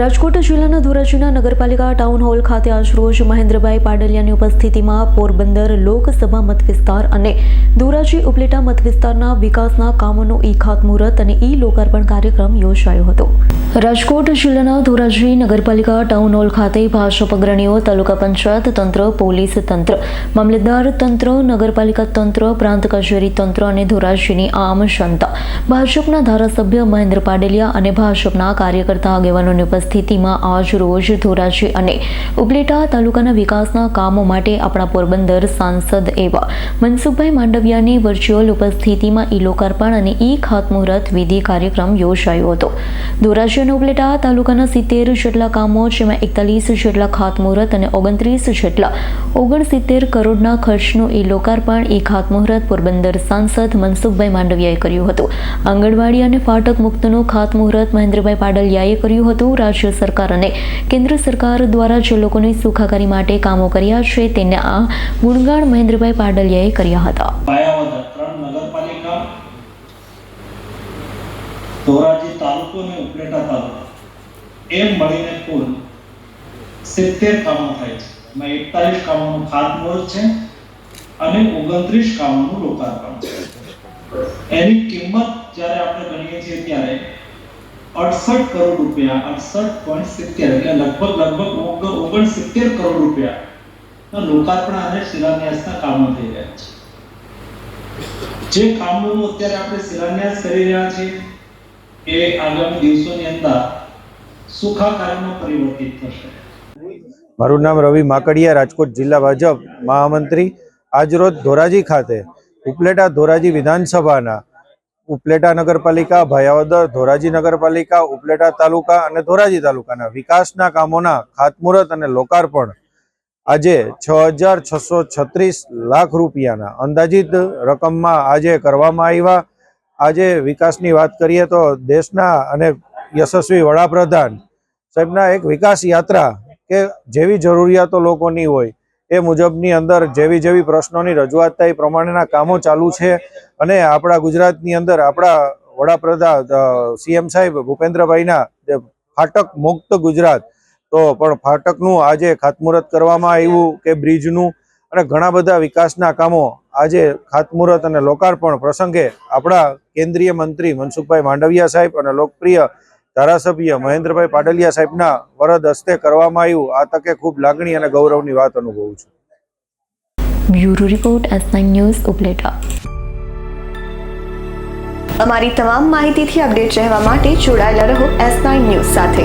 રાજકોટ જિલ્લાના ધોરાજીના નગરપાલિકા town hall ખાતે આજરોજ મહેન્દ્રભાઈ પાડલિયાની ઉપસ્થિતિમાં પોરબંદર લોકસભા મત વિસ્તાર અને ધોરાજી ઉપલેટા મત વિસ્તારના વિકાસના કામોનો ઈ ખાતમુહૂર્ત અને ઈ લોકાર્પણ કાર્યક્રમ યોજાયો હતો. રાજકોટ જિલ્લાના ધોરાજી નગરપાલિકા ટાઉન હોલ ખાતે ભાજપ અગ્રણીઓ, તાલુકા પંચાયત તંત્ર, પોલીસ તંત્ર, મામલતદાર તંત્ર, નગરપાલિકા તંત્ર, પ્રાંત કચેરી તંત્ર અને ધોરાજીની આમ જનતા ભાજપના ધારાસભ્ય મહેન્દ્ર પાડેલિયા અને ભાજપના કાર્યકર્તા આગેવાનોની ઉપસ્થિતિમાં આજ રોજ ધોરાજી અને ઉપલેટા તાલુકાના વિકાસના કામો માટે આપણા પોરબંદર સાંસદ એવા મનસુખભાઈ માંડવિયાની વર્ચ્યુઅલ ઉપસ્થિતિમાં ઈ લોકાર્પણ અને ઈ ખાતમુહૂર્ત વિધિ કાર્યક્રમ યોજાયો હતો. ધોરાજી અને ઉપલેટા તાલુકાના સિત્તેર જેટલા કામો, જેમાં એકતાલીસ જેટલા ખાતમુહૂર્ત અને ઓગણત્રીસ જેટલા ઓગણસિત્તેર કરોડના ખર્ચનું ઈ લોકાર્પણ, ઈ ખાતમુહૂર્ત પોરબંદર સાંસદ મનસુખભાઈ માંડવિયાએ કર્યું હતું. આંગણવાડી અને ફાટક મુક્તનું ખાતમુહૂર્ત મહેન્દ્રભાઈ પાડલિયાએ કર્યું હતું. રાજ્ય સરકાર અને કેન્દ્ર સરકાર દ્વારા જે લોકોની સુખાકારી માટે કામો કર્યા છે, તેને ગુણગાન મહેન્દ્રભાઈ પાડલિયાએ કર્યા હતા. ધોરાજી તાલુકો અને ઉપલેટા તાલુકો. એમ મળીને કુલ સિત્તેર કામો થાય છે. એમાં એકતાલીસ કામોનું ખાતમુહૂર્ત છે અને ઓગણત્રીસ કામોનું લોકાર્પણ છે. એની કિંમત જ્યારે આપણે અડસઠ કરોડ રૂપિયા, અડસઠ પોઈન્ટ સિત્તેર, એટલે લગભગ લગભગ ઓગણસિત્તેર કરોડ રૂપિયા. લોકાર્પણ અને શિલાન્યાસના કામો થઈ રહ્યા છે. જે કામોનું અત્યારે આપણે શિલાન્યાસ કરી રહ્યા છીએ એ આગામી દિવસોની અંદર સુખાકારમાં પરિવર્તિત થશે. મારું નામ રવિ માકડિયા, રાજકોટ જિલ્લા ભાજપ મહામંત્રી આજરોજ ધોરાજી ખાતે ઉપલેટા ધોરાજી વિધાનસભાના ઉપલેટા નગરપાલિકા, ભયાવદર, ધોરાજી નગરપાલિકા, ઉપલેટા તાલુકા અને ધોરાજી તાલુકાના વિકાસના કામોના ખાતમુહૂર્ત અને લોકાર્પણ આજે છ હજાર છસો છત્રીસ લાખ રૂપિયાના અંદાજિત રકમમાં આજે કરવામાં આવ્યા. આજે વિકાસની વાત કરીએ તો દેશના અને યશસ્વી વડાપ્રધાન સાહેબના એક વિકાસ યાત્રા કે જેવી જરૂરિયાતો લોકોની હોય એ મુજબની અંદર જેવી જેવી પ્રશ્નોની રજૂઆત થાય એ પ્રમાણેના કામો ચાલુ છે. અને આપણા ગુજરાતની અંદર આપણા વડાપ્રધાન સીએમ સાહેબ ભૂપેન્દ્રભાઈના ફાટક મુક્ત ગુજરાત, તો પણ ફાટકનું આજે ખાતમુહૂર્ત કરવામાં આવ્યું કે બ્રિજનું અને ઘણા બધા વિકાસના કામો આજે ખાતમુહૂર્ત અને લોકાર્પણ પ્રસંગે આપણા કેન્દ્રીય મંત્રી મનસુખભાઈ માંડવિયા સાહેબ અને લોકપ્રિય ધારાસભ્ય મહેન્દ્રભાઈ પાડલિયા સાહેબના વરદ હસ્તે કરવામાં આવ્યું. આ તકે ખૂબ લાગણી અને ગૌરવની વાત અનુભવું છું. Bureau report nine news Upleta. અમારી તમામ માહિતીથી અપડેટ રહેવા માટે જોડાયેલા રહો એસ ન્યૂઝ સાથે.